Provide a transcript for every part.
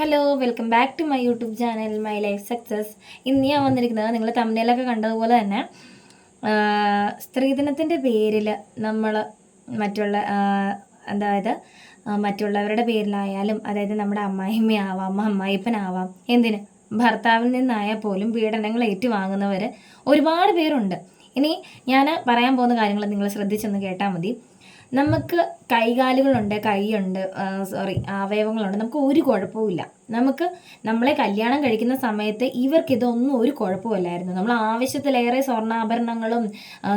Hello welcome back to my YouTube channel my life success ഇന്ന് ഞാൻ വന്നിരിക്കുന്നത് നിങ്ങൾ തമിഴിലൊക്കെ കണ്ടതുപോലെ തന്നെ സ്ത്രീധനത്തിന്റെ പേരിൽ നമ്മൾ മറ്റുള്ള അതായത് മറ്റുള്ളവരുടെ പേരിലായാലും അതായത് നമ്മുടെ അമ്മായിമ്മയാവാം അമ്മായിപ്പനാവാം എന്തിന്? ഭർത്താവിൽ നിന്നായാൽ പോലും പീഡനങ്ങൾ ഏറ്റുവാങ്ങുന്നവർ ഒരുപാട് പേരുണ്ട്. ഇനി ഞാൻ പറയാൻ പോകുന്ന കാര്യങ്ങൾ നിങ്ങൾ ശ്രദ്ധിച്ചൊന്ന് കേട്ടാൽ മതി. നമുക്ക് കൈകാലുകളുണ്ട് കൈയുണ്ട് സോറി അവയവങ്ങളുണ്ട്. നമുക്ക് ഒരു കുഴപ്പമില്ല നമുക്ക് നമ്മളെ കല്യാണം കഴിക്കുന്ന സമയത്ത് ഇവർക്ക് ഇതൊന്നും ഒരു കുഴപ്പമില്ലായിരുന്നു നമ്മൾ ആവശ്യത്തിലേറെ സ്വർണാഭരണങ്ങളും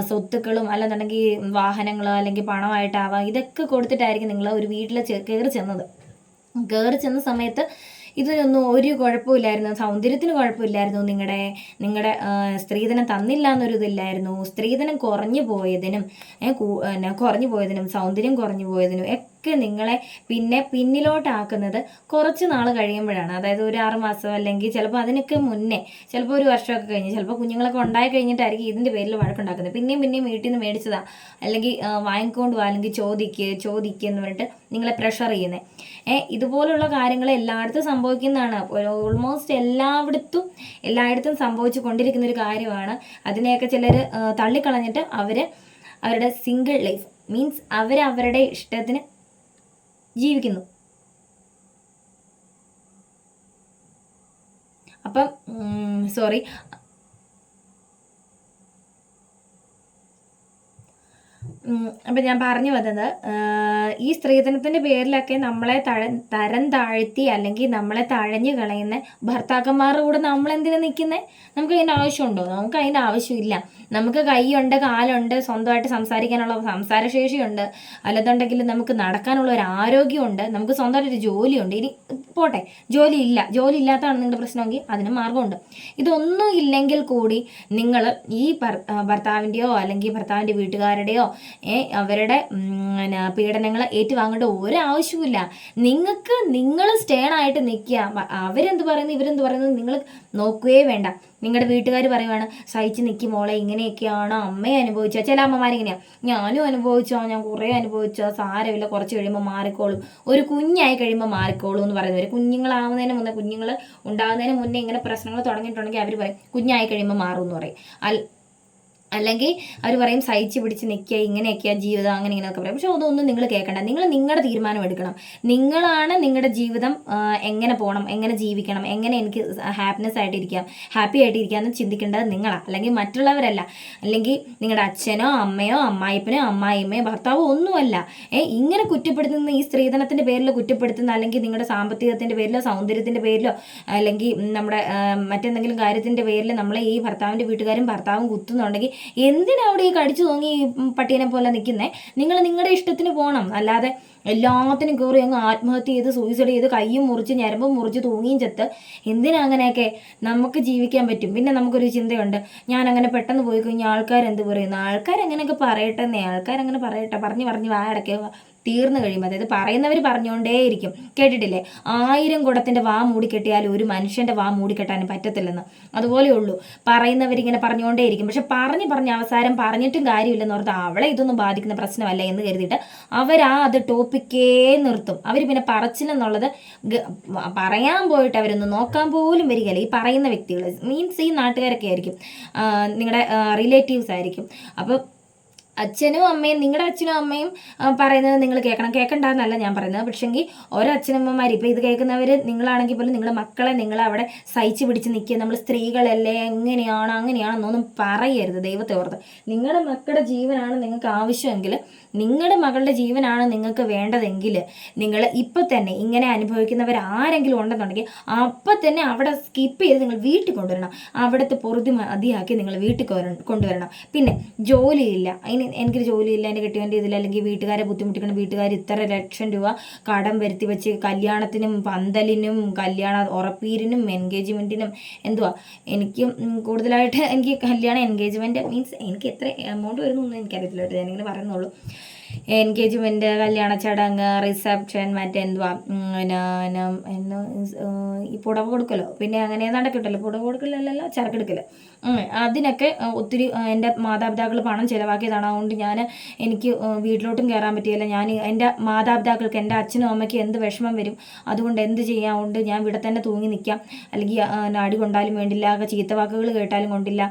സ്വത്തുക്കളും അല്ലെന്നുണ്ടെങ്കിൽ വാഹനങ്ങളോ അല്ലെങ്കിൽ പണമായിട്ടാവാം ഇതൊക്കെ കൊടുത്തിട്ടായിരിക്കും നിങ്ങൾ ഒരു വീട്ടിൽ കയറി ചെന്നത്. കയറി ചെന്ന സമയത്ത് ഇതിനൊന്നും ഒരു കുഴപ്പമില്ലായിരുന്നു. സൗന്ദര്യത്തിന് കുഴപ്പമില്ലായിരുന്നു. നിങ്ങളുടെ നിങ്ങളുടെ സ്ത്രീധനം തന്നില്ല എന്നൊരു ഇതില്ലായിരുന്നു. സ്ത്രീധനം കുറഞ്ഞു പോയതിനും കുറഞ്ഞു പോയതിനും സൗന്ദര്യം കുറഞ്ഞു പോയതിനും ഒക്കെ നിങ്ങളെ പിന്നെ പിന്നിലോട്ടാക്കുന്നത് കുറച്ച് നാൾ കഴിയുമ്പോഴാണ്. അതായത് ഒരു ആറ് മാസം അല്ലെങ്കിൽ ചിലപ്പോൾ അതിനൊക്കെ മുന്നേ ചിലപ്പോൾ ഒരു വർഷമൊക്കെ കഴിഞ്ഞ് ചിലപ്പോൾ കുഞ്ഞുങ്ങളൊക്കെ ഉണ്ടായി കഴിഞ്ഞിട്ടായിരിക്കും ഇതിന്റെ പേരിൽ വഴക്കുണ്ടാക്കുന്നത്. പിന്നെയും പിന്നെയും വീട്ടിൽ നിന്ന് മേടിച്ചതാ. അല്ലെങ്കിൽ വാങ്ങിക്കൊണ്ട് വാ അല്ലെങ്കിൽ ചോദിക്ക് ചോദിക്കുക എന്ന് പറഞ്ഞിട്ട് നിങ്ങളെ പ്രഷർ ചെയ്യുന്നത് ഏ ഇതുപോലുള്ള കാര്യങ്ങൾ എല്ലായിടത്തും സംഭവിക്കുന്നതാണ്. ഓൾമോസ്റ്റ് എല്ലായിടത്തും എല്ലായിടത്തും സംഭവിച്ചു കൊണ്ടിരിക്കുന്ന ഒരു കാര്യമാണ്. അതിനെയൊക്കെ ചിലർ തള്ളിക്കളഞ്ഞിട്ട് അവർ അവരുടെ സിംഗിൾ ലൈഫ് മീൻസ് അവരവരുടെ ഇഷ്ടത്തിന് ജീവിക്കുന്നു. അപ്പം സോറി അപ്പം ഞാൻ പറഞ്ഞു വന്നത് ഈ സ്ത്രീധനത്തിന്റെ പേരിലൊക്കെ നമ്മളെ തഴ തരം താഴ്ത്തി അല്ലെങ്കിൽ നമ്മളെ തഴഞ്ഞു കളയുന്ന ഭർത്താക്കന്മാരുടെ കൂടെ നമ്മൾ എന്തിനാ നിൽക്കുന്നത് നമുക്ക് അതിന്റെ ആവശ്യമുണ്ടോ? നമുക്ക് അതിന്റെ ആവശ്യമില്ല. നമുക്ക് കൈയുണ്ട് കാലുണ്ട് സ്വന്തമായിട്ട് സംസാരിക്കാനുള്ള സംസാരശേഷിയുണ്ട്. അല്ലാതുണ്ടെങ്കിൽ നമുക്ക് നടക്കാനുള്ള ഒരു ആരോഗ്യമുണ്ട്. നമുക്ക് സ്വന്തമായിട്ടൊരു ജോലിയുണ്ട്. ഇനി പോട്ടെ ജോലി ഇല്ല ജോലി ഇല്ലാത്തതാണ് നിങ്ങളുടെ പ്രശ്നമെങ്കിൽ അതിന് മാർഗമുണ്ട്. ഇതൊന്നും ഇല്ലെങ്കിൽ കൂടി നിങ്ങൾ ഈ ഭർത്താവിന്റെയോ അല്ലെങ്കിൽ ഭർത്താവിന്റെ വീട്ടുകാരുടെയോ അവരുടെ പീഡനങ്ങൾ ഏറ്റുവാങ്ങേണ്ട ഒരു ആവശ്യവുമില്ല. നിങ്ങൾക്ക് നിങ്ങൾ സ്റ്റേൺ ആയിട്ട് നിൽക്കുക അവരെന്ത് പറയുന്നു ഇവരെന്ത് പറയുന്നത് നിങ്ങൾ നോക്കുകയേ വേണ്ട. നിങ്ങളുടെ വീട്ടുകാർ പറയുവാണ് സഹിച്ച് നിൽക്കും മോളെ ഇങ്ങനെയൊക്കെയാണ് അമ്മയെ അനുഭവിച്ച ചില അമ്മമാരിങ്ങനെയാണ് ഞാനും അനുഭവിച്ചോ ഞാൻ കുറേ അനുഭവിച്ചോ സാരമില്ല കുറച്ച് കഴിയുമ്പോൾ മാറിക്കോളും. ഒരു കുഞ്ഞായി കഴിയുമ്പോൾ മാറിക്കോളും എന്ന് പറയുന്നവർ കുഞ്ഞുങ്ങളാവുന്നതിന് മുന്നേ കുഞ്ഞുങ്ങൾ ഉണ്ടാകുന്നതിന് മുന്നേ ഇങ്ങനെ പ്രശ്നങ്ങൾ തുടങ്ങിയിട്ടുണ്ടെങ്കിൽ അവർ പറയും കുഞ്ഞായി കഴിയുമ്പോൾ മാറും എന്ന് പറയും. അൽ അല്ലെങ്കിൽ അവർ പറയും സഹിച്ച് പിടിച്ച് നിൽക്കുക ഇങ്ങനെയൊക്കെയാ ജീവിതം അങ്ങനെ ഇങ്ങനെയൊക്കെ പറയും. പക്ഷെ അതൊന്നും നിങ്ങൾ കേൾക്കണ്ട. നിങ്ങൾ നിങ്ങളുടെ തീരുമാനം എടുക്കണം. നിങ്ങളാണ് നിങ്ങളുടെ ജീവിതം എങ്ങനെ പോകണം എങ്ങനെ ജീവിക്കണം എങ്ങനെ എനിക്ക് ഹാപ്പിനെസ് ആയിട്ടിരിക്കാം ഹാപ്പി ആയിട്ടിരിക്കാം എന്ന് ചിന്തിക്കേണ്ടത് നിങ്ങളാണ് അല്ലെങ്കിൽ മറ്റുള്ളവരല്ല. അല്ലെങ്കിൽ നിങ്ങളുടെ അച്ഛനോ അമ്മയോ അമ്മായിപ്പനോ അമ്മായിമ്മയോ ഭർത്താവോ ഒന്നുമല്ല. ഏ ഇങ്ങനെ കുറ്റപ്പെടുത്തുന്ന ഈ സ്ത്രീധനത്തിന്റെ പേരിൽ കുറ്റപ്പെടുത്തുന്ന അല്ലെങ്കിൽ നിങ്ങളുടെ സാമ്പത്തികത്തിന്റെ പേരിലോ സൗന്ദര്യത്തിന്റെ പേരിലോ അല്ലെങ്കിൽ നമ്മുടെ മറ്റെന്തെങ്കിലും കാര്യത്തിന്റെ പേരിൽ നമ്മളെ ഈ ഭർത്താവിന്റെ വീട്ടുകാരും ഭർത്താവും കുത്തുന്നുണ്ടെങ്കിൽ എന്തിനാ അവിടെ ഈ കടിച്ചു തോങ്ങി പട്ടീനെ പോലെ നിൽക്കുന്നത് നിങ്ങൾ നിങ്ങളുടെ ഇഷ്ടത്തിന് പോകണം അല്ലാതെ എല്ലാത്തിനും കയറി അങ്ങ് ആത്മഹത്യ ചെയ്ത് സൂയിസൈഡ് ചെയ്ത് കയ്യും മുറിച്ച് ഞരമ്പും മുറിച്ച് തൂങ്ങിയും ചെത്ത് എന്തിനാ അങ്ങനെയൊക്കെ നമുക്ക് ജീവിക്കാൻ പറ്റും? പിന്നെ നമുക്കൊരു ചിന്തയുണ്ട്. ഞാൻ അങ്ങനെ പെട്ടെന്ന് പോയി കഴിഞ്ഞാൽ ആൾക്കാരെന്ത് പറയുന്നു? ആൾക്കാർ അങ്ങനെയൊക്കെ പറയട്ടെന്നേ? ആൾക്കാരങ്ങനെ പറയട്ടെ. പറഞ്ഞ് പറഞ്ഞ് വായടക്കുക തീർന്നു കഴിയുമ്പോൾ അതായത് പറയുന്നവർ പറഞ്ഞുകൊണ്ടേയിരിക്കും കേട്ടിട്ടില്ലേ? ആയിരം കുടത്തിന്റെ വാ മൂടിക്കെട്ടിയാലും ഒരു മനുഷ്യന്റെ വാ മൂടിക്കെട്ടാനും പറ്റത്തില്ലെന്ന്. അതുപോലെ ഉള്ളൂ. പറയുന്നവരിങ്ങനെ പറഞ്ഞുകൊണ്ടേയിരിക്കും പക്ഷെ പറഞ്ഞ് പറഞ്ഞ് അവസാനം പറഞ്ഞിട്ടും കാര്യമില്ലെന്ന് ഓർത്ത് അവളെ ഇതൊന്നും ബാധിക്കുന്ന പ്രശ്നമല്ല എന്ന് കരുതിയിട്ട് അവരാ അത് ടോപ്പിക്കേ നിർത്തും. അവർ പിന്നെ പറച്ചിലെന്നുള്ളത് പറയാൻ പോയിട്ട് അവരൊന്ന് നോക്കാൻ പോലും വരികയില്ല. ഈ പറയുന്ന വ്യക്തികൾ മീൻസ് ഈ നാട്ടുകാരൊക്കെ ആയിരിക്കും. നിങ്ങളുടെ റിലേറ്റീവ്സ് ആയിരിക്കും. അപ്പോൾ അച്ഛനും അമ്മയും നിങ്ങളുടെ അച്ഛനും അമ്മയും പറയുന്നത് നിങ്ങൾ കേൾക്കണം. കേൾക്കണ്ടെന്നല്ല ഞാൻ പറയുന്നത്. പക്ഷേങ്കിൽ ഓരോ അച്ഛനമ്മമാർ ഇപ്പോൾ ഇത് കേൾക്കുന്നവർ നിങ്ങളാണെങ്കിൽ പോലും നിങ്ങളുടെ മക്കളെ നിങ്ങൾ അവിടെ സഹിച്ച് പിടിച്ച് നിൽക്കുക. നമ്മൾ സ്ത്രീകളല്ലേ എങ്ങനെയാണ് അങ്ങനെയാണെന്നൊന്നും പറയരുത് ദൈവത്തെ ഓർത്ത്. നിങ്ങളുടെ മക്കളുടെ ജീവനാണ് നിങ്ങൾക്ക് ആവശ്യമെങ്കിൽ നിങ്ങളുടെ മകളുടെ ജീവനാണ് നിങ്ങൾക്ക് വേണ്ടതെങ്കിൽ നിങ്ങൾ ഇപ്പം തന്നെ ഇങ്ങനെ അനുഭവിക്കുന്നവർ ആരെങ്കിലും ഉണ്ടെന്നുണ്ടെങ്കിൽ അപ്പം തന്നെ അവിടെ സ്കിപ്പ് ചെയ്ത് നിങ്ങൾ വീട്ടിൽ കൊണ്ടുവരണം. അവിടുത്തെ പൊറുതി മതിയാക്കി നിങ്ങൾ വീട്ടിൽ കൊണ്ടുവരണം. പിന്നെ ജോലിയില്ല. അതിന് എനിക്കൊരു ജോലിയില്ല എന്റെ കെട്ടിയവന്റെ ഇതിൽ അല്ലെങ്കിൽ വീട്ടുകാരെ ബുദ്ധിമുട്ടിക്കണം വീട്ടുകാർ ഇത്ര ലക്ഷം രൂപ കടം വരുത്തി വെച്ച് കല്യാണത്തിനും പന്തലിനും കല്യാണ ഉറപ്പീരിനും എൻഗേജ്മെന്റിനും എന്തുവാ? എനിക്ക് കൂടുതലായിട്ട് എനിക്ക് കല്യാണ എൻഗേജ്മെന്റ് മീൻസ് എനിക്ക് എത്ര എമൗണ്ട് വരുന്നൊന്നും എനിക്കറിയത്തില്ല കേട്ടോ. ഞാനിങ്ങനെ പറയുന്നുള്ളൂ എൻഗേജ്മെന്റ് കല്യാണ ചടങ്ങ് റിസപ്ഷൻ മറ്റെന്തുവാ പിന്നെ എന്ന് ഈ പുടവ കൊടുക്കലോ? പിന്നെ അങ്ങനെ നടക്കട്ടല്ലോ കിട്ടല്ലോ പുടവ കൊടുക്കലല്ലല്ലോ? ചരക്കെടുക്കൽ അതിനൊക്കെ ഒത്തിരി എന്റെ മാതാപിതാക്കൾ പണം ചിലവാക്കിയതാണ്. അതുകൊണ്ട് ഞാൻ എനിക്ക് വീട്ടിലോട്ടും കയറാൻ പറ്റിയില്ല. ഞാൻ എന്റെ മാതാപിതാക്കൾക്ക് എന്റെ അച്ഛനും അമ്മയ്ക്ക് എന്ത് വിഷമം വരും അതുകൊണ്ട് എന്ത് ചെയ്യാം? കൊണ്ട് ഞാൻ ഇവിടെ തന്നെ തൂങ്ങി നിൽക്കാം അല്ലെങ്കിൽ നാടി കൊണ്ടാലും വേണ്ടില്ല ചീത്ത വാക്കുകൾ കേട്ടാലും കൊണ്ടില്ല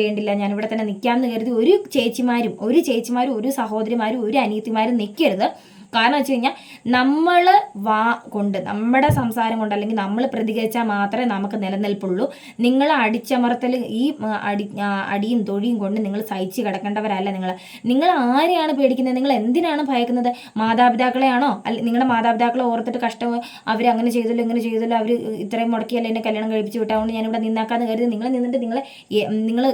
വേണ്ടില്ല. ഞാൻ ഇവിടെ തന്നെ നിൽക്കാമെന്ന് കരുതി ഒരു ചേച്ചിമാരും ഒരു ചേച്ചിമാരും ഒരു സഹോദരിമാരും ഒരു അനിയത്തിമാരും നിൽക്കരുത് കാരണം വെച്ച് കഴിഞ്ഞാൽ നമ്മൾ വാ കൊണ്ട് നമ്മുടെ സംസാരം കൊണ്ട് അല്ലെങ്കിൽ നമ്മൾ പ്രതികരിച്ചാൽ മാത്രമേ നമുക്ക് നിലനിൽപ്പുള്ളൂ. നിങ്ങൾ അടിച്ചമർത്തൽ ഈ അടി അടിയും തൊഴിയും കൊണ്ട് നിങ്ങൾ സഹിച്ച് കിടക്കേണ്ടവരല്ല നിങ്ങൾ നിങ്ങൾ ആരെയാണ് പേടിക്കുന്നത്? നിങ്ങൾ എന്തിനാണ് ഭയക്കുന്നത്? മാതാപിതാക്കളെയാണോ? അല്ല നിങ്ങളുടെ മാതാപിതാക്കളെ ഓർത്തിട്ട് കഷ്ടം അവർ അങ്ങനെ ചെയ്തല്ലോ ഇങ്ങനെ ചെയ്തല്ലോ അവർ ഇത്രയും മുടക്കിയല്ലോ എന്നെ കല്യാണം കഴിപ്പിച്ച് വിട്ടാൽ ഞാനിവിടെ നിന്നാക്കാന്ന് കരുതി നിങ്ങൾ നിന്നിട്ട് നിങ്ങളെ നിങ്ങൾ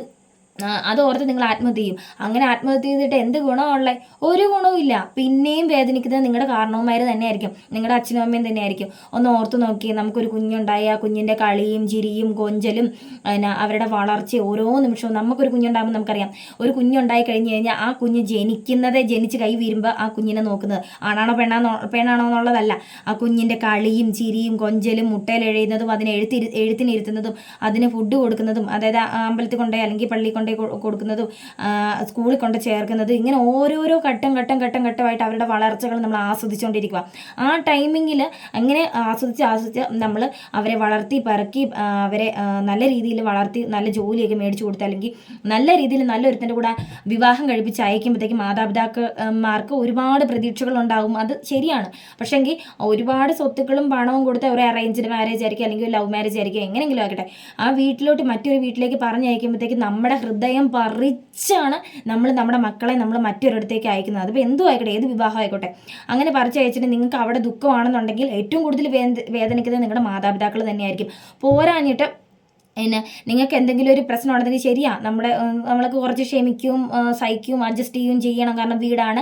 ആ, അത് ഓർത്ത് നിങ്ങൾ ആത്മഹത്യ ചെയ്യും. അങ്ങനെ ആത്മഹത്യ ചെയ്തിട്ട് എന്ത് ഗുണമുള്ള? ഒരു ഗുണവും ഇല്ല. പിന്നെയും വേദനിക്കുന്നത് നിങ്ങളുടെ കാരണവന്മാർ തന്നെയായിരിക്കും. നിങ്ങളുടെ അച്ഛനും അമ്മയും തന്നെയായിരിക്കും. ഒന്ന് ഓർത്ത് നോക്കി നമുക്കൊരു കുഞ്ഞുണ്ടായി. ആ കുഞ്ഞിന്റെ കളിയും ചിരിയും കൊഞ്ചലും പിന്നെ അവരുടെ വളർച്ച ഓരോ നിമിഷവും നമുക്കൊരു കുഞ്ഞുണ്ടാകുമ്പോൾ നമുക്കറിയാം. ഒരു കുഞ്ഞുണ്ടായി കഴിഞ്ഞ് കഴിഞ്ഞാൽ ആ കുഞ്ഞ് ജനിക്കുന്നതേ ജനിച്ച് കൈ വീരുമ്പോൾ ആ കുഞ്ഞിനെ നോക്കുന്നത്. ആണാണോ പെണ്ണാണോ പെണ്ണാണോ എന്നുള്ളതല്ല ആ കുഞ്ഞിന്റെ കളിയും ചിരിയും കൊഞ്ചലും മുട്ടയിൽ എഴുതുന്നതും അതിനെ എഴുത്തിരു എഴുത്തിനിരുത്തുന്നതും അതിന് ഫുഡ് കൊടുക്കുന്നതും അതായത് അമ്പലത്തിൽ കൊണ്ടുപോയി അല്ലെങ്കിൽ പള്ളി കൊണ്ടേ കൊടുക്കുന്നതും സ്കൂളിൽ കൊണ്ട് ചേർക്കുന്നതും ഇങ്ങനെ ഓരോരോ ഘട്ടം ഘട്ടം ഘട്ടം ഘട്ടമായിട്ട് അവരുടെ വളർച്ചകൾ നമ്മൾ ആസ്വദിച്ചുകൊണ്ടിരിക്കുക. ആ ടൈമിങ്ങിൽ അങ്ങനെ ആസ്വദിച്ച് ആസ്വദിച്ച് നമ്മൾ അവരെ വളർത്തി പറക്കി അവരെ നല്ല രീതിയിൽ വളർത്തി നല്ല ജോലിയൊക്കെ മേടിച്ചു കൊടുത്ത് അല്ലെങ്കിൽ നല്ല രീതിയിൽ നല്ലൊരുത്തന്റെ കൂടെ വിവാഹം കഴിപ്പിച്ച് അയക്കുമ്പോഴത്തേക്കും മാതാപിതാക്കന്മാർക്ക് ഒരുപാട് പ്രതീക്ഷകൾ ഉണ്ടാകും. അത് ശരിയാണ്. പക്ഷേങ്കിൽ ഒരുപാട് സ്വത്തുക്കളും പണവും കൊടുത്ത് ഒരു അറേഞ്ച്ഡ് മാരേജ് ആയിരിക്കും അല്ലെങ്കിൽ ലവ് മാരേജ് ആയിരിക്കും എങ്ങനെയെങ്കിലും ആകട്ടെ ആ വീട്ടിലോട്ട് മറ്റൊരു വീട്ടിലേക്ക് പറഞ്ഞയക്കുമ്പോഴത്തേക്കും നമ്മുടെ ഹൃദയം പറിച്ചാണ് നമ്മൾ നമ്മുടെ മക്കളെ നമ്മൾ മറ്റൊരിടത്തേക്ക് അയക്കുന്നത്. അതിപ്പോൾ എന്തും ആയിക്കോട്ടെ ഏത് വിവാഹം ആയിക്കോട്ടെ. അങ്ങനെ പറിച്ചയച്ചിട്ട് നിങ്ങൾക്ക് അവിടെ ദുഃഖമാണെന്നുണ്ടെങ്കിൽ ഏറ്റവും കൂടുതൽ വേദ വേദനിക്കുന്നത് നിങ്ങളുടെ മാതാപിതാക്കൾ തന്നെയായിരിക്കും. പോരാഞ്ഞിട്ട് പിന്നെ നിങ്ങൾക്ക് എന്തെങ്കിലും ഒരു പ്രശ്നം ഉണ്ടെങ്കിൽ ശരിയാ. നമ്മുടെ നമ്മളൊക്കെ കുറച്ച് ക്ഷമിക്കും സഹിക്കും അഡ്ജസ്റ്റ് ചെയ്യുകയും ചെയ്യണം. കാരണം വീടാണ്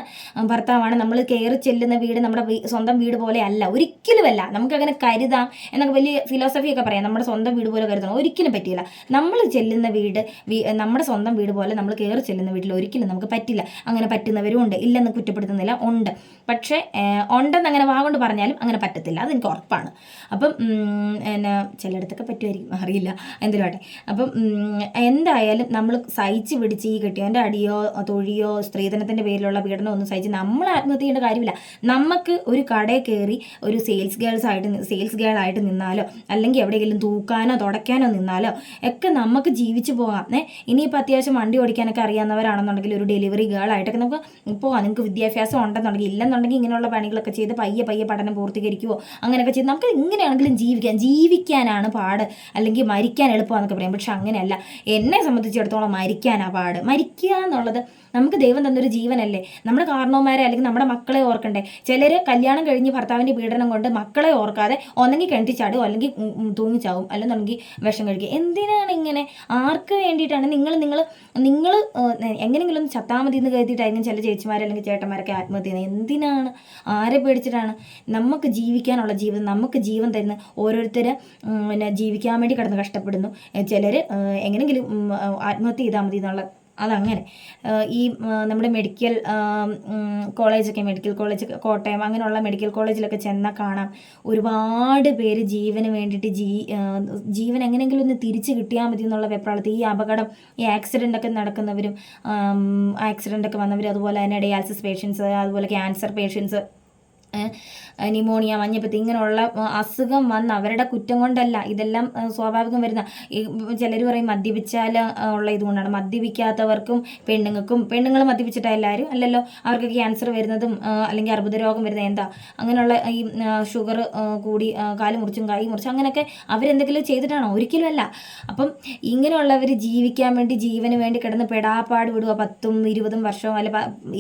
ഭർത്താവാണ്. നമ്മൾ കയറി ചെല്ലുന്ന വീട് നമ്മുടെ സ്വന്തം വീട് പോലെ അല്ല. ഒരിക്കലുമല്ല. നമുക്കങ്ങനെ കരുതാം എന്നൊക്കെ വലിയ ഫിലോസഫി ഒക്കെ പറയാം. നമ്മുടെ സ്വന്തം വീട് പോലെ കരുതണം. ഒരിക്കലും പറ്റില്ല. നമ്മൾ ചെല്ലുന്ന വീട് നമ്മുടെ സ്വന്തം വീട് പോലെ നമ്മൾ കയറി ചെല്ലുന്ന വീട്ടിൽ ഒരിക്കലും നമുക്ക് പറ്റില്ല. അങ്ങനെ പറ്റുന്നവരും ഉണ്ട്. ഇല്ലെന്ന് കുറ്റപ്പെടുത്തുന്നില്ല ഉണ്ട്. പക്ഷേ ഉണ്ടെന്ന് അങ്ങനെ വാഗോണ്ട് പറഞ്ഞാലും അങ്ങനെ പറ്റത്തില്ല. അതെനിക്ക് ഉറപ്പാണ്. അപ്പം എന്നാ ചിലയിടത്തൊക്കെ പറ്റുമായിരിക്കും. അറിയില്ല. എന്തെങ്കിലും ആട്ടെ അപ്പം എന്തായാലും നമ്മൾ സഹിച്ച് പിടിച്ച് ഈ കെട്ടിയവന്റെ അടിയോ തൊഴിയോ സ്ത്രീധനത്തിന്റെ പേരിലുള്ള പീഡനം ഒന്നും സഹിച്ച് നമ്മൾ ആത്മഹത്യ ചെയ്യേണ്ട കാര്യമില്ല. നമുക്ക് ഒരു കടയിൽ കയറി ഒരു സെയിൽസ് ഗേൾസ് ആയിട്ട് സെയിൽസ് ഗേൾ ആയിട്ട് നിന്നാലോ അല്ലെങ്കിൽ എവിടെയെങ്കിലും തൂക്കാനോ തുടയ്ക്കാനോ നിന്നാലോ ഒക്കെ നമുക്ക് ജീവിച്ച് പോകാം. ഇനിയിപ്പോൾ അത്യാവശ്യം വണ്ടി ഓടിക്കാനൊക്കെ അറിയാവുന്നവരാണെന്നുണ്ടെങ്കിൽ ഒരു ഡെലിവറി ഗേൾ ആയിട്ടൊക്കെ നമുക്ക് പോകാം. നിങ്ങൾക്ക് വിദ്യാഭ്യാസം ഉണ്ടെന്നുണ്ടെങ്കിൽ ഇല്ലെന്നുണ്ടെങ്കിൽ ഇങ്ങനെയുള്ള പണികളൊക്കെ ചെയ്ത് പയ്യെ പയ്യെ പഠനം പൂർത്തീകരിക്കുവോ അങ്ങനെയൊക്കെ ചെയ്ത് നമുക്ക് എങ്ങനെയാണെങ്കിലും ജീവിക്കാം. ജീവിക്കാനാണ് പാട്. അല്ലെങ്കിൽ മരിക്കാൻ എളുപ്പമാണെന്നൊക്കെ പറയും. പക്ഷെ അങ്ങനെയല്ല. എന്നെ സംബന്ധിച്ചിടത്തോളം മരിക്കാനാ പാട്. മരിക്കുക എന്നുള്ളത് നമുക്ക് ദൈവം തന്നൊരു ജീവനല്ലേ? നമ്മുടെ കാരണവന്മാരെ അല്ലെങ്കിൽ നമ്മുടെ മക്കളെ ഓർക്കണ്ടേ? ചിലർ കല്യാണം കഴിഞ്ഞ് ഭർത്താവിന്റെ പീഡനം കൊണ്ട് മക്കളെ ഓർക്കാതെ ഒന്നെങ്കിൽ കിണറ്റി ചാടും അല്ലെങ്കിൽ തൂങ്ങിച്ചാവും അല്ലെന്നുണ്ടെങ്കിൽ വിഷം കഴിക്കുക എന്തിനാണ് ഇങ്ങനെ? ആർക്ക് വേണ്ടിയിട്ടാണ് നിങ്ങൾ നിങ്ങൾ നിങ്ങൾ എങ്ങനെയെങ്കിലും ഒന്ന് ചത്താൽ മതി എന്ന് കരുതിയിട്ടായിരിക്കും ചില ചേച്ചിമാർ അല്ലെങ്കിൽ ചേട്ടന്മാരൊക്കെ ആത്മഹത്യ ചെയ്യുന്നത്. എന്തിനാണ്? ആരെ പേടിച്ചിട്ടാണ്? നമുക്ക് ജീവിക്കാനുള്ള ജീവിതം നമുക്ക് ജീവൻ തരുന്ന ഓരോരുത്തർ പിന്നെ ജീവിക്കാൻ വേണ്ടി കിടന്ന് കഷ്ടപ്പെടുന്നു. ചിലർ എങ്ങനെയെങ്കിലും ആത്മഹത്യ ചെയ്താൽ മതി എന്നുള്ള അതങ്ങനെ. ഈ നമ്മുടെ മെഡിക്കൽ കോളേജൊക്കെ മെഡിക്കൽ കോളേജ് കോട്ടയം അങ്ങനെയുള്ള മെഡിക്കൽ കോളേജിലൊക്കെ ചെന്നാൽ കാണാം. ഒരുപാട് പേര് ജീവന് വേണ്ടിയിട്ട് ജീ ജീവൻ എങ്ങനെയെങ്കിലും ഒന്ന് തിരിച്ച് കിട്ടിയാൽ മതി എന്നുള്ള വെപ്രാളത്തിൽ ഈ അപകടം ഈ ആക്സിഡന്റ് ഒക്കെ നടക്കുന്നവരും ആക്സിഡന്റ് ഒക്കെ വന്നവരും അതുപോലെ തന്നെ ഡയാലിസിസ് പേഷ്യൻസ് അതുപോലെ ക്യാൻസർ പേഷ്യൻസ് നിമോണിയ മഞ്ഞപ്പത്തി ഇങ്ങനെയുള്ള അസുഖം വന്ന് അവരുടെ കുറ്റം കൊണ്ടല്ല ഇതെല്ലാം സ്വാഭാവികം വരുന്ന. ചിലർ പറയും മദ്യപിച്ചാൽ ഉള്ള ഇതുകൊണ്ടാണ് മദ്യപിക്കാത്തവർക്കും പെണ്ണുങ്ങൾക്കും പെണ്ണുങ്ങൾ മദ്യപിച്ചിട്ടാ എല്ലാവരും അല്ലല്ലോ അവർക്ക് ക്യാൻസർ വരുന്നതും അല്ലെങ്കിൽ അർബുദ രോഗം വരുന്നത് എന്താ? അങ്ങനെയുള്ള ഈ ഷുഗർ കൂടി കാൽ മുറിച്ചും കൈ മുറിച്ചും അങ്ങനെയൊക്കെ അവരെന്തെങ്കിലും ചെയ്തിട്ടാണോ? ഒരിക്കലും അല്ല അപ്പം ഇങ്ങനെയുള്ളവർ ജീവിക്കാൻ വേണ്ടി ജീവന് വേണ്ടി കിടന്ന് പെടാപ്പാട് വിടുക. പത്തും ഇരുപതും വർഷവും അല്ല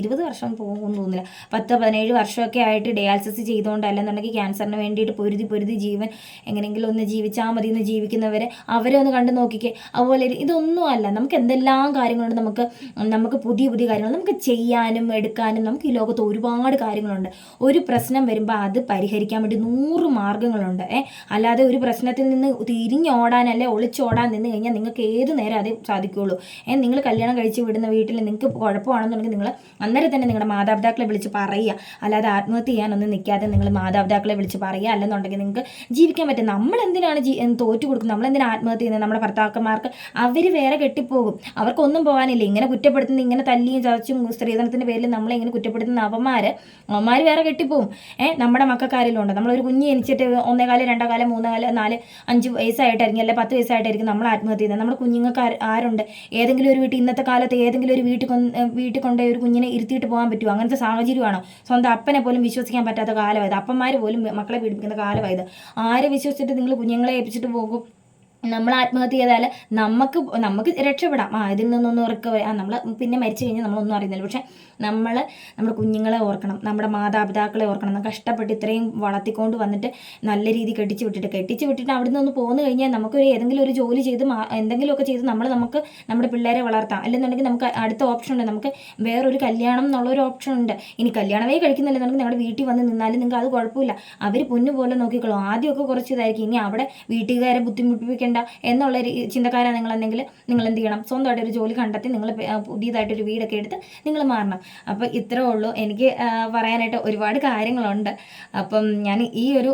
ഇരുപത് വർഷം പോകുമെന്ന് തോന്നുന്നില്ല. പത്ത് പതിനേഴ് വർഷമൊക്കെ ആയിട്ട് ഡയാലിസിസ് ചെയ്തുകൊണ്ട് അല്ലെന്നുണ്ടെങ്കിൽ ക്യാൻസറിന് വേണ്ടിയിട്ട് പൊരുതി പൊരുതി ജീവൻ എങ്ങനെയെങ്കിലും ഒന്ന് ജീവിച്ചാൽ മതി എന്ന് ജീവിക്കുന്നവരെ അവരെ ഒന്ന് കണ്ടു നോക്കിക്കേ. അതുപോലെ ഇതൊന്നും അല്ല. നമുക്ക് എന്തെല്ലാം കാര്യങ്ങളുണ്ട്. നമുക്ക് നമുക്ക് പുതിയ പുതിയ കാര്യങ്ങൾ നമുക്ക് ചെയ്യാനും എടുക്കാനും നമുക്ക് ഈ ലോകത്ത് ഒരുപാട് കാര്യങ്ങളുണ്ട്. ഒരു പ്രശ്നം വരുമ്പോൾ അത് പരിഹരിക്കാൻ വേണ്ടി നൂറ് മാർഗങ്ങളുണ്ട് അല്ലാതെ ഒരു പ്രശ്നത്തിൽ നിന്ന് തിരിഞ്ഞോടാൻ അല്ലെ ഒളിച്ചോടാൻ നിന്ന് കഴിഞ്ഞാൽ നിങ്ങൾക്ക് ഏത് നേരം അതേ സാധിക്കുകയുള്ളൂ ഏ നിങ്ങൾ കല്യാണം കഴിച്ച് വിടുന്ന വീട്ടിൽ നിങ്ങൾക്ക് കുഴപ്പമാണെന്നുണ്ടെങ്കിൽ നിങ്ങൾ അന്നേരം തന്നെ നിങ്ങളുടെ മാതാപിതാക്കളെ വിളിച്ച് പറയുക. അല്ലാതെ ആത്മഹത്യ ചെയ്യാനൊന്നും നിൽക്കാതെ നിങ്ങൾ മാതാപിതാക്കളെ വിളിച്ച് പറയുക അല്ലെന്നുണ്ടെങ്കിൽ നിങ്ങൾക്ക് ജീവിക്കാൻ പറ്റും. നമ്മൾ എന്തിനാണ് ജീ തോറ്റു കൊടുക്കുന്നത്? നമ്മൾ എന്തിനാണ് ആത്മഹത്യ ചെയ്യുന്നത്? നമ്മുടെ ഭർത്താക്കന്മാർക്ക് അവർ വേറെ കെട്ടിപ്പോകും. അവർക്കൊന്നും പോകാനില്ല. ഇങ്ങനെ കുറ്റപ്പെടുത്തുന്ന ഇങ്ങനെ തല്ലിയും ചതച്ചും സ്ത്രീധനത്തിന്റെ പേരിൽ നമ്മളെ ഇങ്ങനെ കുറ്റപ്പെടുത്തുന്ന അവന്മാർ അവന്മാർ വേറെ കെട്ടിപ്പോകും. ഏഹ് നമ്മുടെ മക്കാരിലും ഉണ്ട്. നമ്മളൊരു കുഞ്ഞ് ജനിച്ചിട്ട് കാലം രണ്ടേകാലം മൂന്നേകാലം നാല് അഞ്ച് വയസ്സായിട്ടായിരിക്കും അല്ലെ പത്ത് വയസ്സായിട്ടായിരിക്കും നമ്മൾ ആത്മഹത്യ ചെയ്യുന്നത്. നമ്മുടെ കുഞ്ഞുങ്ങൾക്ക് ആര് ആരുണ്ട്? ഏതെങ്കിലും ഒരു വീട്ടിൽ ഇന്നത്തെ കാലത്ത് ഏതെങ്കിലും ഒരു വീട്ടിൽ വീട്ടിൽ കൊണ്ടുപോയി ഒരു കുഞ്ഞിനെ ഇരുത്തിയിട്ട് പോകാൻ പറ്റുമോ? അങ്ങനത്തെ സാഹചര്യമാണോ? സ്വന്തം അപ്പനെ പോലും വിശ്വസിക്കാൻ പറ്റാത്ത കാലമായത്. അപ്പന്മാർ പോലും മക്കളെ പീഡിപ്പിക്കുന്ന കാലമായത്. ആരെ വിശ്വസിച്ചിട്ട് നിങ്ങൾ കുഞ്ഞുങ്ങളെ ഏൽപ്പിച്ചിട്ട് പോകും? നമ്മൾ ആത്മഹത്യ ചെയ്താൽ നമുക്ക് നമുക്ക് രക്ഷപ്പെടാം. ആ ഇതിൽ നിന്നൊന്നും ആ നമ്മൾ പിന്നെ മരിച്ചു കഴിഞ്ഞാൽ നമ്മളൊന്നും അറിയുന്നില്ല. പക്ഷേ നമ്മൾ നമ്മുടെ കുഞ്ഞുങ്ങളെ ഓർക്കണം നമ്മുടെ മാതാപിതാക്കളെ ഓർക്കണം. കഷ്ടപ്പെട്ട് ഇത്രയും വളർത്തിക്കൊണ്ട് വന്നിട്ട് നല്ല രീതി കെട്ടിച്ച് വിട്ടിട്ട് കെട്ടിച്ച് വിട്ടിട്ട് അവിടെ നിന്ന് ഒന്ന് പോന്നു കഴിഞ്ഞാൽ നമുക്കൊരു ഏതെങ്കിലും ഒരു ജോലി ചെയ്ത് എന്തെങ്കിലുമൊക്കെ ചെയ്ത് നമ്മൾ നമുക്ക് നമ്മുടെ പിള്ളേരെ വളർത്താം. അല്ലെന്നുണ്ടെങ്കിൽ നമുക്ക് അടുത്ത ഓപ്ഷൻ ഉണ്ട് നമുക്ക് വേറൊരു കല്യാണം എന്നുള്ളൊരു ഓപ്ഷൻ ഉണ്ട് ഇനി കല്യാണമേ കഴിക്കുന്നില്ലെന്നുണ്ടെങ്കിൽ നിങ്ങളുടെ വീട്ടിൽ വന്ന് നിന്നാലും നിങ്ങൾക്ക് അത് കുഴപ്പമില്ല. അവർ പൊന്നു പോലെ നോക്കിക്കോളും. ആദ്യമൊക്കെ കുറച്ച് ഇതായിരിക്കും. ഇനി അവിടെ വീട്ടുകാരെ ബുദ്ധിമുട്ടിപ്പിക്കേണ്ട എന്നുള്ള ചിന്തക്കാരാണ് നിങ്ങളെന്നെങ്കിൽ നിങ്ങൾ എന്ത് ചെയ്യണം? സ്വന്തമായിട്ട് ഒരു ജോലി കണ്ടെത്തി നിങ്ങൾ പുതിയതായിട്ടൊരു വീടൊക്കെ എടുത്ത് നിങ്ങൾ മാറണം. അപ്പോൾ ഇത്രേ ഉള്ളൂ. എനിക്ക് പറയാനായിട്ട് ഒരുപാട് കാര്യങ്ങളുണ്ട്. അപ്പം ഞാൻ ഈ ഒരു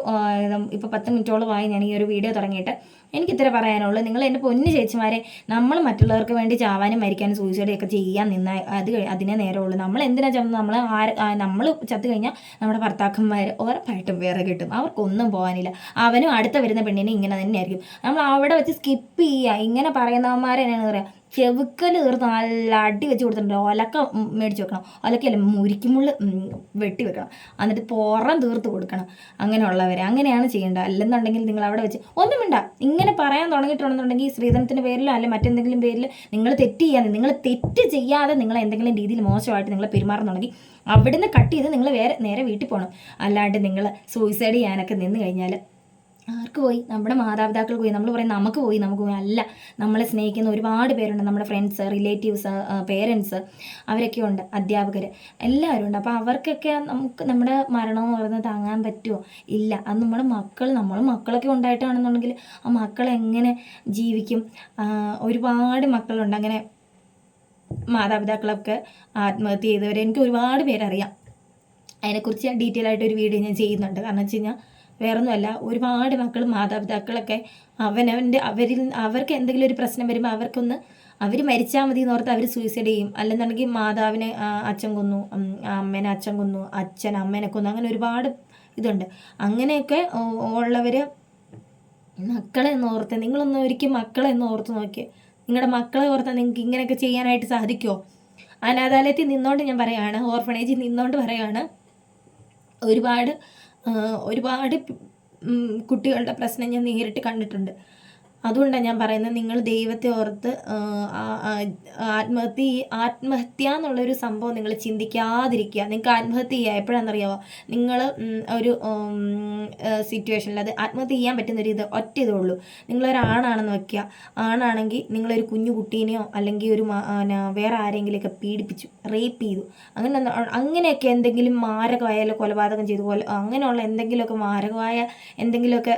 ഇപ്പോൾ പത്ത് മിനിറ്റോളമായി ഞാൻ ഈ ഒരു വീഡിയോ തുടങ്ങിയിട്ട് എനിക്ക് ഇത്ര പറയാനുള്ളൂ. നിങ്ങൾ എന്റെ പൊന്നു ചേച്ചിമാരെ നമ്മൾ മറ്റുള്ളവർക്ക് വേണ്ടി ചാവാനും മരിക്കാനും സൂയിസൈഡ് ഒക്കെ ചെയ്യാൻ നിന്നാൽ അത് അതിനെ നേരമുള്ളൂ. നമ്മൾ എന്തിനാ ചെന്ന് നമ്മൾ ആര് നമ്മൾ ചത്തു കഴിഞ്ഞാൽ നമ്മുടെ ഭർത്താക്കന്മാർ ഉറപ്പായിട്ടും വേറെ കിട്ടും. അവർക്കൊന്നും പോകാനില്ല അവനും അടുത്ത വരുന്ന പെണ്ണിനെ ഇങ്ങനെ തന്നെയായിരിക്കും. നമ്മൾ അവിടെ വെച്ച് സ്കിപ്പ് ചെയ്യുക. ഇങ്ങനെ പറയുന്നവന്മാരെ എന്നാണ് പറയുക ചെവുക്കൽ തീർത്ത് നല്ല അടി വെച്ച് കൊടുത്തിട്ടുണ്ട്. ഒലക്ക മേടിച്ച് വെക്കണം. ഒലക്കല്ല മുരിക്കുമുള്ള വെട്ടി വെക്കണം. എന്നിട്ട് പുറം തീർത്ത് കൊടുക്കണം. അങ്ങനെയുള്ളവരെ അങ്ങനെയാണ് ചെയ്യേണ്ടത്. അല്ലെന്നുണ്ടെങ്കിൽ നിങ്ങൾ അവിടെ വെച്ച് ഒന്നും വേണ്ട ഇങ്ങനെ പറയാൻ തുടങ്ങിയിട്ടുണ്ടെന്നുണ്ടെങ്കിൽ സ്ത്രീധനത്തിന്റെ പേരിലോ അല്ലെങ്കിൽ മറ്റെന്തെങ്കിലും പേരിൽ നിങ്ങൾ തെറ്റ് ചെയ്യാതെ നിങ്ങൾ തെറ്റ് ചെയ്യാതെ നിങ്ങൾ എന്തെങ്കിലും രീതിയിൽ മോശമായിട്ട് നിങ്ങൾ പെരുമാറുന്നുണ്ടെങ്കിൽ അവിടുന്ന് കട്ട് ചെയ്ത് നിങ്ങൾ വേറെ നേരെ വീട്ടിൽ പോകണം. അല്ലാണ്ട് നിങ്ങൾ സൂയിസൈഡ് ചെയ്യാനൊക്കെ നിന്ന് കഴിഞ്ഞാൽ ആർക്ക് പോയി? നമ്മുടെ മാതാപിതാക്കൾ പോയി. നമ്മൾ പറയും നമുക്ക് പോയി നമുക്ക് പോയി. അല്ല നമ്മളെ സ്നേഹിക്കുന്ന ഒരുപാട് പേരുണ്ട്. നമ്മുടെ ഫ്രണ്ട്സ് റിലേറ്റീവ്സ് പേരൻസ് അവരൊക്കെ ഉണ്ട് അധ്യാപകർ എല്ലാവരും ഉണ്ട്. അപ്പോൾ അവർക്കൊക്കെ നമുക്ക് നമ്മുടെ മരണം പറയുന്നത് താങ്ങാൻ പറ്റുമോ ഇല്ല. അത് നമ്മുടെ മക്കൾ നമ്മൾ മക്കളൊക്കെ ഉണ്ടായിട്ടാണെന്നുണ്ടെങ്കിൽ ആ മക്കൾ എങ്ങനെ ജീവിക്കും? ഒരുപാട് മക്കളുണ്ട്. അങ്ങനെ മാതാപിതാക്കളൊക്കെ ആത്മഹത്യ ചെയ്തവരെ എനിക്ക് ഒരുപാട് പേരറിയാം. അതിനെക്കുറിച്ച് ഡീറ്റെയിൽ ആയിട്ട് ഒരു വീഡിയോ ഞാൻ ചെയ്യുന്നുണ്ട്. കാരണം വെച്ച് കഴിഞ്ഞാൽ വേറൊന്നുമല്ല ഒരുപാട് മക്കൾ മാതാപിതാക്കളൊക്കെ അവനവന്റെ അവരിൽ അവർക്ക് എന്തെങ്കിലും ഒരു പ്രശ്നം വരുമ്പോൾ അവർക്കൊന്ന് അവർ മരിച്ചാൽ മതി എന്ന് ഓർത്ത് അവർ സൂയിസൈഡ് ചെയ്യും. അല്ലെന്നുണ്ടെങ്കിൽ മാതാവിനെ അച്ഛൻ കൊന്നു അമ്മേനെ അച്ഛൻ കൊന്നു അച്ഛൻ അമ്മേനെ കൊന്നു അങ്ങനെ ഒരുപാട് ഇതുണ്ട്. അങ്ങനെയൊക്കെ ഉള്ളവർ മക്കളെ എന്ന് ഓർത്ത് നിങ്ങളൊന്ന് ഒരിക്കലും മക്കളെ എന്ന് ഓർത്ത് നോക്കിയേ. നിങ്ങളുടെ മക്കളെ ഓർത്താൽ നിങ്ങൾക്ക് ഇങ്ങനെയൊക്കെ ചെയ്യാനായിട്ട് സാധിക്കുമോ അനാഥാലയത്തിൽ നിന്നുകൊണ്ട് ഞാൻ പറയുകയാണ് ഓർഫണേജിൽ നിന്നുകൊണ്ട് പറയുകയാണ് ഒരുപാട് ഒരുപാട് കുട്ടികളുടെ പ്രശ്നം ഞാൻ നേരിട്ട് കണ്ടിട്ടുണ്ട്. അതുകൊണ്ടാണ് ഞാൻ പറയുന്നത് നിങ്ങൾ ദൈവത്തെ ഓർത്ത് ആത്മഹത്യ ആത്മഹത്യ എന്നുള്ളൊരു സംഭവം നിങ്ങൾ ചിന്തിക്കാതിരിക്കുക. നിങ്ങൾക്ക് ആത്മഹത്യ ചെയ്യുക എപ്പോഴാണെന്നറിയാമോ നിങ്ങൾ ഒരു സിറ്റുവേഷനിൽ അത് ആത്മഹത്യ ചെയ്യാൻ പറ്റുന്ന ഒരു ഇത് ഒറ്റ ഇതേ ഉള്ളൂ. നിങ്ങളൊരാണാണെന്ന് വയ്ക്കുക ആണാണെങ്കിൽ നിങ്ങളൊരു കുഞ്ഞു കുട്ടീനെയോ അല്ലെങ്കിൽ ഒരു വേറെ ആരെങ്കിലുമൊക്കെ പീഡിപ്പിച്ചു റേപ്പ് ചെയ്തു. അങ്ങനെ അങ്ങനെയൊക്കെ എന്തെങ്കിലും മാരകമായ കൊലപാതകം ചെയ്തു പോലെ അങ്ങനെയുള്ള എന്തെങ്കിലുമൊക്കെ മാരകമായ എന്തെങ്കിലുമൊക്കെ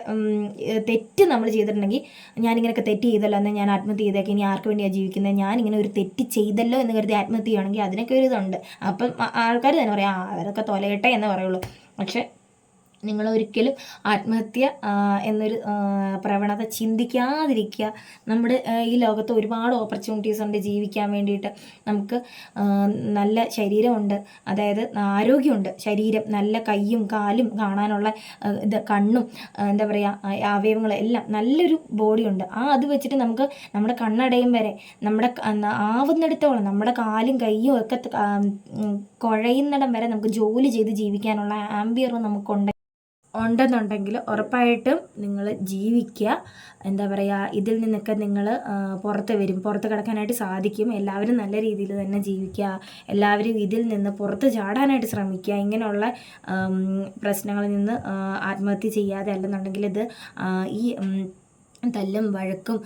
തെറ്റ് നമ്മൾ ചെയ്തിട്ടുണ്ടെങ്കിൽ ഞാനിങ്ങനെയൊക്കെ തെറ്റ് ചെയ്തല്ലോ എന്നാൽ ഞാൻ ആത്മഹത്യ ചെയ്തേക്കെ ഇനി ആർക്ക് വേണ്ടിയാണ് ജീവിക്കുന്നത്? ഞാനിങ്ങനെ ഒരു തെറ്റ് ചെയ്തല്ലോ എന്ന് കരുതി ആത്മഹത്യ ചെയ്യുകയാണെങ്കിൽ അതിനൊക്കെ ഒരു ഇതുണ്ട്. അപ്പം ആൾക്കാർ തന്നെ പറയാം അവരൊക്കെ തൊലയട്ടെ എന്ന് പറയുള്ളൂ. പക്ഷേ നിങ്ങൾ ഒരിക്കലും ആത്മഹത്യ എന്നൊരു പ്രവണത ചിന്തിക്കാതിരിക്കുക. നമ്മുടെ ഈ ലോകത്ത് ഒരുപാട് ഓപ്പർച്യൂണിറ്റീസ് ഉണ്ട് ജീവിക്കാൻ വേണ്ടിയിട്ട്. നമുക്ക് നല്ല ശരീരമുണ്ട്. അതായത് ആരോഗ്യമുണ്ട്. ശരീരം നല്ല കൈയും കാലും കാണാനുള്ള ഇത് കണ്ണും എന്താ പറയുക അവയവങ്ങളെല്ലാം നല്ലൊരു ബോഡിയുണ്ട് ആ അത് വെച്ചിട്ട് നമുക്ക് നമ്മുടെ കണ്ണടയും വരെ നമ്മുടെ ആവുന്നിടത്തോളം നമ്മുടെ കാലും കൈയും ഒക്കെ കുഴയുന്നിടം വരെ നമുക്ക് ജോലി ചെയ്ത് ജീവിക്കാനുള്ള ആംബിയറും നമുക്കുണ്ട്. ഉണ്ടെന്നുണ്ടെങ്കിൽ ഉറപ്പായിട്ടും നിങ്ങൾ ജീവിക്കുക. എന്താ പറയുക ഇതിൽ നിന്നൊക്കെ നിങ്ങൾ പുറത്ത് വരും. പുറത്ത് കിടക്കാനായിട്ട് സാധിക്കും. എല്ലാവരും നല്ല രീതിയിൽ തന്നെ ജീവിക്കുക. എല്ലാവരും ഇതിൽ നിന്ന് പുറത്ത് ചാടാനായിട്ട് ശ്രമിക്കുക. ഇങ്ങനെയുള്ള പ്രശ്നങ്ങളിൽ നിന്ന് ആത്മഹത്യ ചെയ്യാതെ അല്ലെന്നുണ്ടെങ്കിൽ ഇത് ഈ തല്ലും വഴക്കും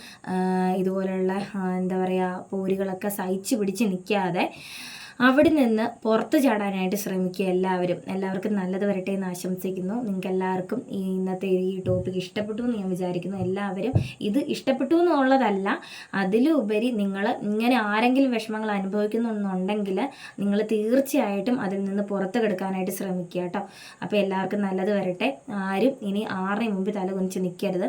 ഇതുപോലെയുള്ള എന്താ പറയുക പോരുകളൊക്കെ സഹിച്ചു പിടിച്ച് നിൽക്കാതെ അവിടെ നിന്ന് പുറത്തു ചാടാനായിട്ട് ശ്രമിക്കുക എല്ലാവരും. എല്ലാവർക്കും നല്ലത് വരട്ടെ എന്ന് ആശംസിക്കുന്നു. നിങ്ങൾക്ക് എല്ലാവർക്കും ഈ ഇന്നത്തെ ഈ ടോപ്പിക് ഇഷ്ടപ്പെട്ടു എന്ന് ഞാൻ വിചാരിക്കുന്നു. എല്ലാവരും ഇത് ഇഷ്ടപ്പെട്ടു എന്നുള്ളതല്ല അതിലുപരി നിങ്ങൾ ഇങ്ങനെ ആരെങ്കിലും വിഷമങ്ങൾ അനുഭവിക്കുന്നുണ്ടെങ്കിൽ നിങ്ങൾ തീർച്ചയായിട്ടും അതിൽ നിന്ന് പുറത്ത് കിടക്കാനായിട്ട് ശ്രമിക്കുക കേട്ടോ. അപ്പോൾ എല്ലാവർക്കും നല്ലത് വരട്ടെ. ആരും ഇനി ആരുടെ മുമ്പിൽ തല കുനിച്ച് നിൽക്കരുത്.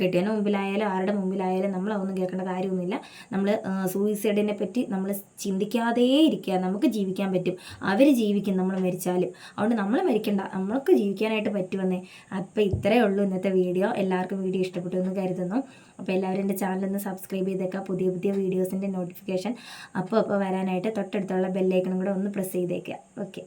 കെട്ടിയതിന് മുമ്പിലായാലും ആരുടെ മുമ്പിലായാലും നമ്മളതൊന്നും കേൾക്കേണ്ട കാര്യമൊന്നുമില്ല. നമ്മൾ സൂയിസൈഡിനെ പറ്റി നമ്മൾ ചിന്തിക്കാതെ ഇരിക്കുക. നമുക്ക് ജീവിക്കാൻ പറ്റും. അവർ ജീവിക്കും നമ്മൾ മരിച്ചാലും. അതുകൊണ്ട് നമ്മൾ മരിക്കണ്ട നമ്മൾക്ക് ജീവിക്കാനായിട്ട് പറ്റുമെന്നേ. അപ്പോൾ ഇത്രയേ ഉള്ളൂ ഇന്നത്തെ വീഡിയോ. എല്ലാവർക്കും വീഡിയോ ഇഷ്ടപ്പെട്ടു എന്ന് കരുതുന്നു. അപ്പോൾ എല്ലാവരും എന്റെ ചാനലൊന്ന് സബ്സ്ക്രൈബ് ചെയ്തേക്കാം. പുതിയ പുതിയ വീഡിയോസിന്റെ നോട്ടിഫിക്കേഷൻ. അപ്പോൾ അപ്പോൾ വരാനായിട്ട് തൊട്ടടുത്തുള്ള ബെല്ലൈക്കണും കൂടെ ഒന്ന് പ്രസ് ചെയ്തേക്കുക ഓക്കെ